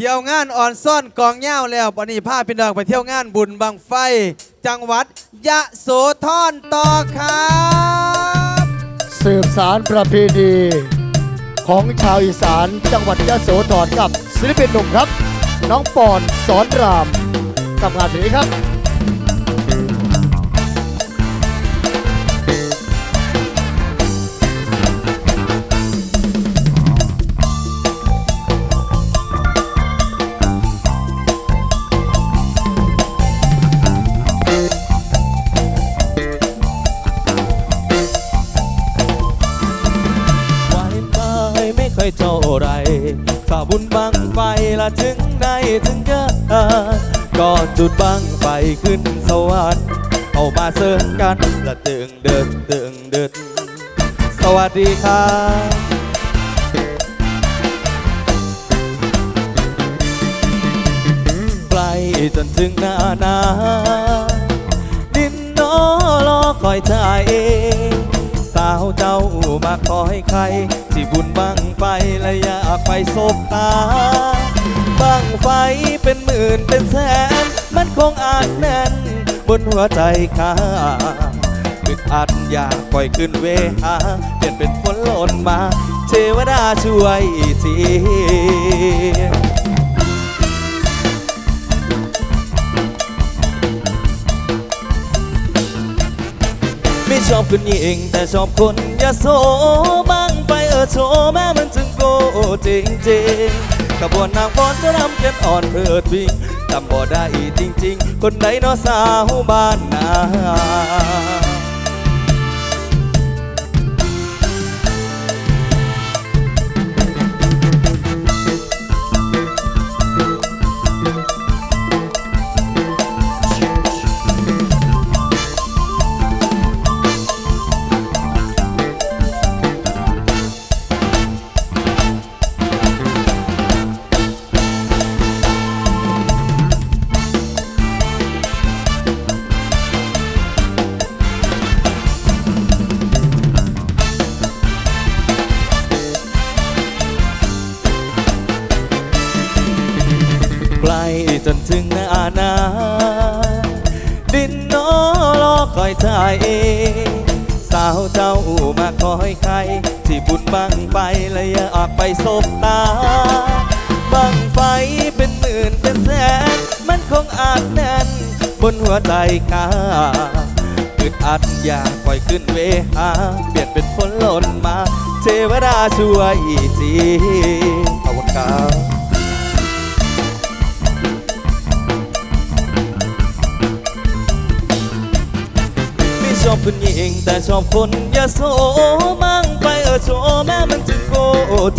เที่ยวงานอ่อนซ่อนกองเง่าแล้ววันนี้พาพี่น้องไปเที่ยวงานบุญบังไฟ จังหวัดยะโสธรต่อครับ สืบสารประเพณีของชาวอีสานจังหวัดยะโสธรกับศิลปินหนุ่มครับ น้องปอนสอนรามกับงานนี้ครับ ญบังไฟละถึงไหนถึงเกันก็จุดบังไฟขึ้นสวรรค์เอามาเสริมกันละตึงเดินตึงเดินสวัสดีครับใกลจนถึงหน้านาดินโนรอคอยถ่ายเองสาวเจ้ามาคอยใคร ที่บุญบังไฟและอยาไปสบตา บังไฟเป็นหมื่นเป็นแสน มันคงอาจแน่น บนหัวใจข้าอึดอัดอยากปล่อยขึ้นเวหาเปลี่ยนเป็นฝนหล่นมา เทวดาช่วยทีไม่ชอบคนยิงแต่ชอบคนยาโสบังไปเออโชว์แม่มันจึงโกจริงจริงๆขบวนนางฟ้อนจะรำเก็บอ่อนเพิดพิงจำบ่ได้จริง ๆ คนไหนเนอสาวบ้านนา จนถึงหน้าหนาดินโนรอคอยถ่ายเองสาวเจ้ามาคอยใคร ที่บุญบังไปและอยากไปสบตา บังไฟเป็นหมื่นเป็นแสน มันคงอาจแน่น บนหัวใจข้าอึดอัดอยากปล่อยขึ้นเวหา เปลี่ยนเป็นฝนหล่นมา เทวดาช่วยทีขอบคุณครับ ชอบคนยิงแต่ชอบคนยาโสมั่งไปเออโชแม่มันจึงโก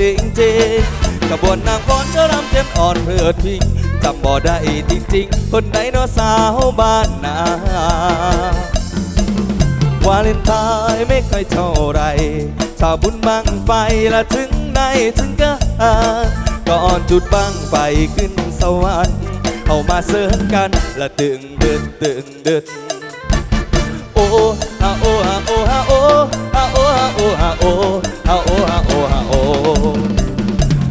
จริงจริงๆขบวนนางฟ้อนจะรำเต้นอ่อนเพื่อทิ้งจำบ่ได้จริงๆ คนไหนเนอสาวบ้านนาวาเลนไทน์ไม่ค่อยเท่าไรชาวบุญบังไฟละถึงไหนถึงกันก่อนจุดบังไฟขึ้นสวรรค์เอามาเสริมกันละตึงเดินตึงเดิน โอฮาโอฮาโอฮาโอฮาโอฮาโอฮาโอฮาโอฮาโอฮาโอ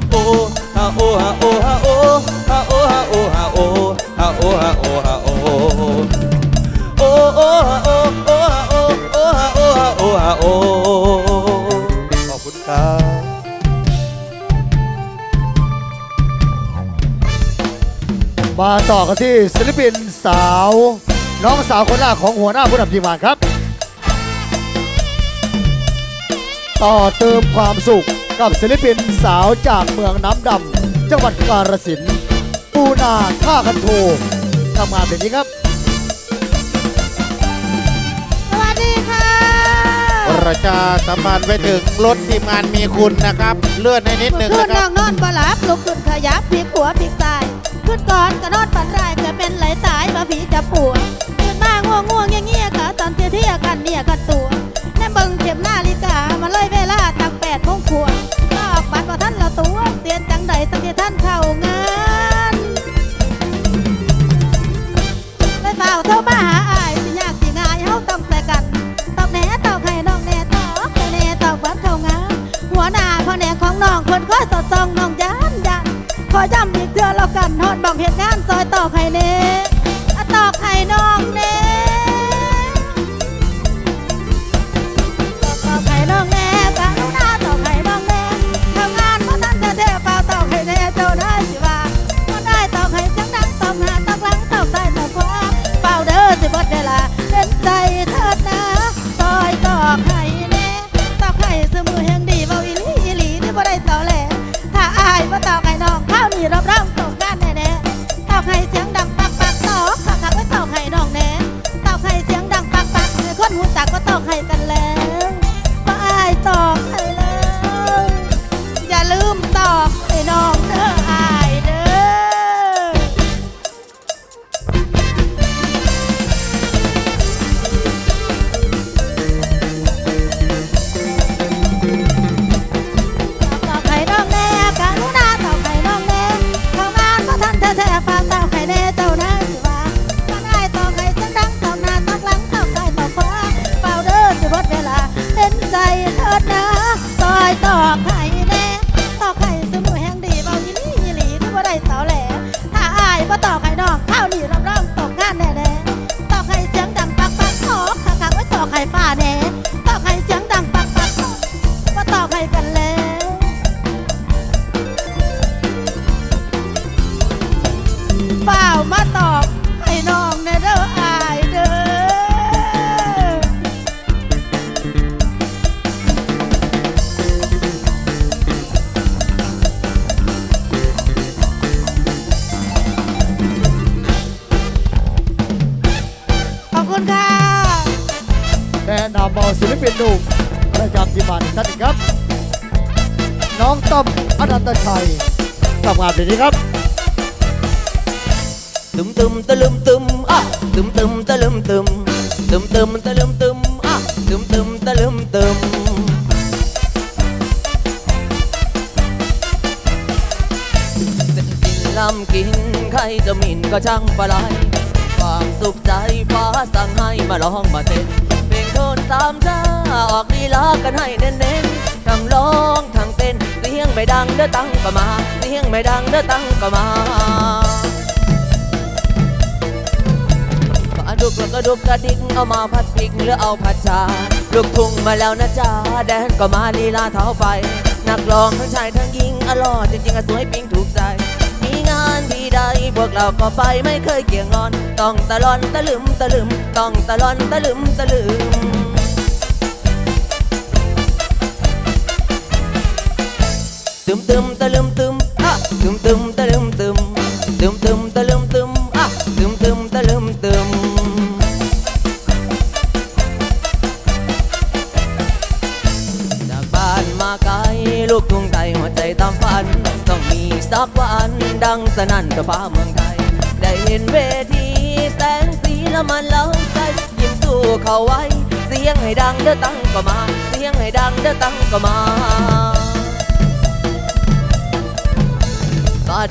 โอฮาโอฮาโอฮาโอฮาโอฮาโอฮาโอฮาโอฮาโอฮาโอโอโอฮาโอโอฮาโอโอฮาโอฮาโอฮาโอขอบคุณครับมาต่อกันที่ศิลปินสาว น้องสาวคนแรกของหัวหน้าผู้นำทีมงานครับ ต่อเติมความสุขกับศิลปินสาวจากเมืองน้ำดำจังหวัดกาฬสินธุ์ปูนาท่าคันโททำงานเพลงนี้ครับสวัสดีค่ะ ประชาสัมพันธ์ไปถึงรถทีมงานมีคุณนะครับ เลื่อนให้นิดหนึ่งขึ้นนะคน้รัอบ งนอนบ่หลับลุกขึ้นขยับพลิกหัวพลิกซ้าย ขึ้นก่อนก็นอนฝันร้ายจะเป็นไหลสายมาผีจะปวดตื่นมาง่ วง่วงเงี้ยเงี้ยขาตอนเที่ยเที่ยกันเนี่ยกันตัวแน่เบิ่งเข็มนาฬิกามาเลยเวลาตั้งแปดโมงขวดก็ออกปัดว่าท่านละตัวเสียนจังใดตั้งที่ท่านเข้างานเลยเฝ้าโทรมาหาอายสิยากสิง่ายเฮาต้องใส่กันตอกแหน่ตอกให้น้องแหน่ตอกแหน่ตอกวัดเข้างานหัวหน้าพอแผนกของน้องคนคอยสอดส่องน้องยานยันคอย้ำอีกเทื่อแล้วกันฮอดบอกเหตุงานซอยตอกให้เน่ ตชัยทำงานเป็นนี้ครับตึมตึมตะลึมตึมอะตึมตึมตะลึมตึมตึมตึมตะลึมตึมอะตึมตึมตะลึมตึมกินลำกินใครจะมินก็ช่างปลายความสุขใจฟ้าสั่งให้มาลองมาเต้นเพลงโทนสามชา ออกลีลากันให้เน้นๆทั้งร้องทั้งเต้นเสียงไม่ดังเด้อตั้งก็มา เสียงไม่ดังเด้อตั้งก็มาดุกแล้วกระดุกกระดิกเอามาพัดพริกหรือเอาผัดชาลูกทุ่งมาแล้วนะจ๊ะแดนก็มาลีลาเท้าไฟนักร้องทั้งชายทั้งหญิงอร่อยจริงๆอะสวยปิ๊งถูกใจ มีงานที่ใดพวกเราก็ไปไม่เคยเกี่ยงงอน ต้องตะลอนตะลึมตะลึม ต้องตะลอนตะลึมตะลึม ตึมตึมตะลึมตึม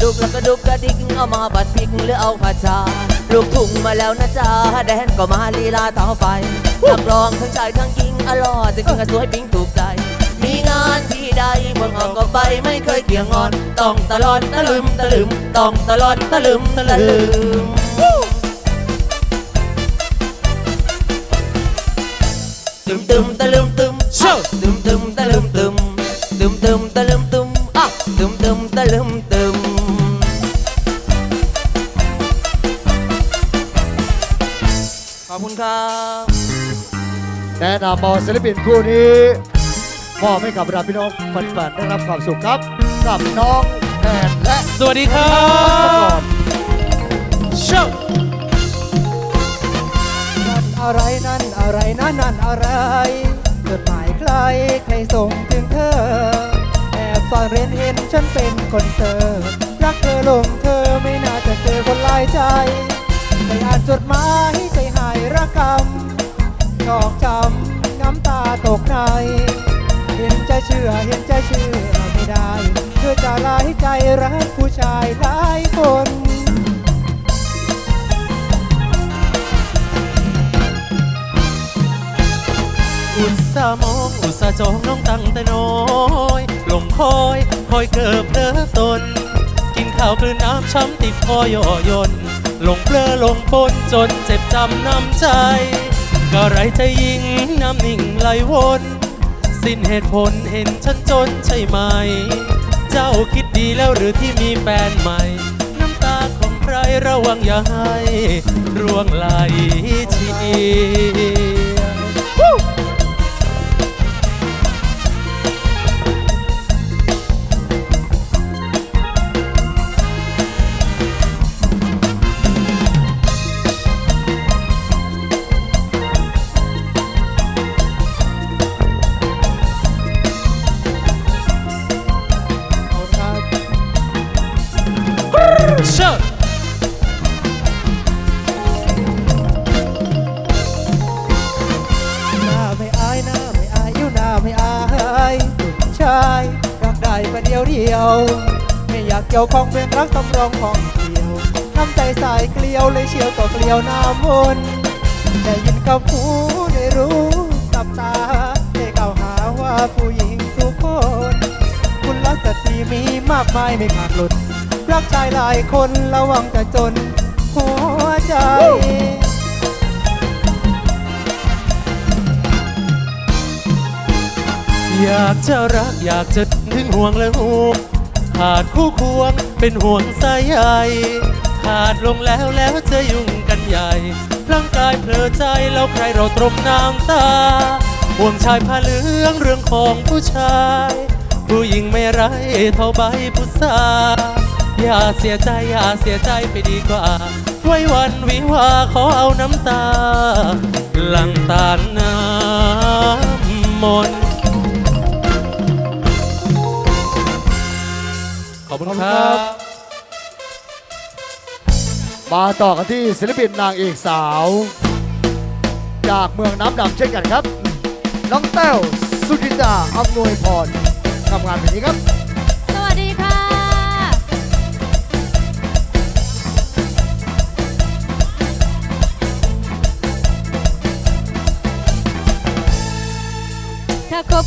ดุกแล้วกระดุกกระดิกเอามาบัดพริกหรือเอาผัดชาลูกทุ่งมาแล้วนะจ๊ะแดนก็มาลีลาเท้าไฟนักร้องทั้งชายทั้งหญิงอร่อยจริงๆก็สวยปิ๊งถูกใจ มีงานที่ใดพวกเราก็ไปไม่เคยเกี่ยงงอน ต้องตลอดตะลึมตะลึมต้องตลอดตะลึมตะลึมตึมตึมตะลึมตึมอะตึมตึมตะลึมตึมตึมตึมตะลึม นะนำเอศิลปินคู่นี้มอบให้กับราพี่น้องแฟนๆได้รับความสุขครับกับน้องแทนและสวัสดีครับรโชว์นั่นอะไรนั่นอะไรนั่นนั่นอะไรจดหมายใครใครส่งถึงเธอ แอบซ่อนเร้นเห็นฉันเป็นคนเธอรักเธอลงเธอไม่น่าจะเจอคนลายใจไปอ่านจดหมายใจหายระกำชอกช้ำ น้ำตาตกใน เห็นใจเชื่อเห็นใจเชื่อไม่ได้เธอจะลายใจรักผู้ชายหลายคนอุตส่ามองอุตส่าห์จองน้องตั้งแต่น้อยลงคอยคอยเกิบเลิอตน กินข้าวกลืนน้ำช้ำติดคอย่อยนหลงเบลอหลงปนจนเจ็บจำน้ำใจ ก็ไรจะยิงน้ำนิ่งไหลวน สิ้นเหตุผลเห็นฉันจนใช่ไหม เจ้าคิดดีแล้วหรือที่มีแฟนใหม่ น้ำตาของใครระวังอย่าให้ร่วงไหล เดียวเดียว ไม่อยากเกี่ยวข้องเป็นรักตำรองของเดียวน้ำใจสายเกลียวเลยเชียวก็เกลียวน้ำวนได้ยินกับหูได้รู้กับตาได้กล่าวหาว่าผู้หญิงทุกคนคุณลักสตรีมีมากมายไม่ขาดหลุดรักชายหลายคนระวังจะจนหัวใจ อยากจะรักอยากจะถึงห่วงและห่วงขาดคู่ควงเป็นห่วงสายใยขาดลงแล้วแล้วจะยุ่งกันใหญ่ร่างกายเพลอใจแล้วใครเราตรมน้ำตาห่วงชายผ้าเหลืองเรื่องของผู้ชาย ผู้หญิงไม่ไรเท่าใบพุทราอย่าเสียใจอย่าเสียใจไปดีกว่า ไว้วันวิวาขอเอาน้ำตาหลังตาน้ำมน อบคุณครับ มาต่อกันที่ศิลปินนางเอกสาว จากเมืองน้ำดำเช่นกันครับ น้องเต้วสุจินดาอำนวยพรทำงานแบบนี้ครับ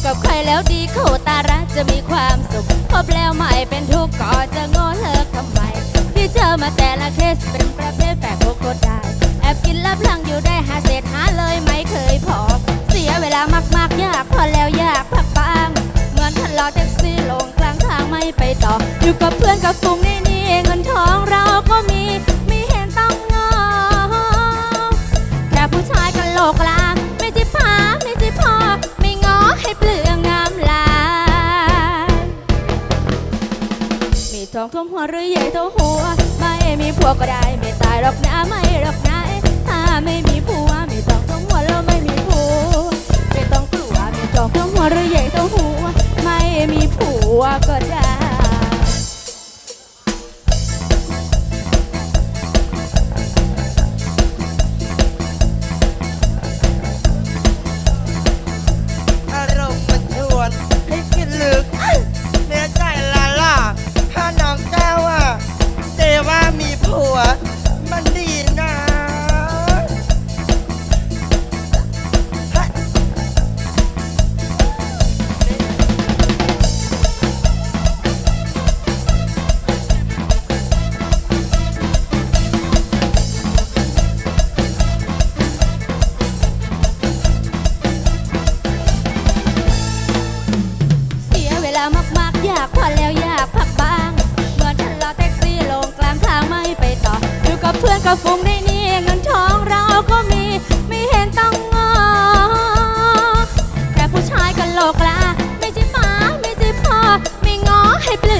กับใครแล้วดีเข้าตารักจะมีความสุขคบแล้วไม่เป็นทุกข์ก็จะโง่เลิกทำไมที่เจอมาแต่ละเคสเป็นประเภทแปลกโกโกได้ แอบกินลับหลังอยู่ได้หาเศษหาเลยไม่เคยพอ เสียเวลามากๆยากพอแล้วยากพักบ้างเหมือนทันรอแท็กซี่ลงกลางทางไม่ไปต่อ อยู่กับเพื่อนกับฝูงนี่นี่เอง องท่วมหัวหรือใหญ่เท่าหัว ไม่มีผัวก็ได้ ไม่ตายหรอกนะไม่หรอกนะถ้าไม่มีผัวไม่ต้องท่วมหัวแล้วไม่มีผัวไม่ต้องกลัวมีทองท่วมหัวหรือใหญ่เท่าหัว ไม่มีผัวก็ได้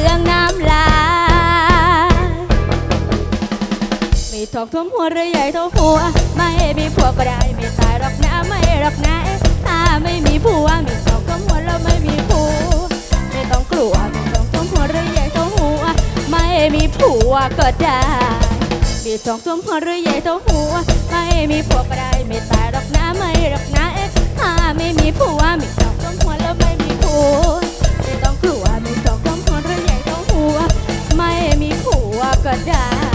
ืองน้ำลายมีทองท่วมหัวหรือใหญ่เท่าหัว ไม่มีผัวก็ได้ไม่ตายหรอกนะไม่หรอกนะถ้าไม่มีผัวมีทองท่วมหัวแล้วไม่มีผัวไม่ต้องกลัวมีทองท่วมหัวหรือใหญ่เท่าหัว ไม่มีผัวก็ได้มีทองท่วมหัวหรือใหญ่เท่าหัว ไม่มีผัวก็ได้ไม่ตายหรอกนะไม่หรอกนะถ้าไม่มีผัวมีทองท่วมหัวแล้วไม่มีผัวไม่ต้องกลัว ก็ได้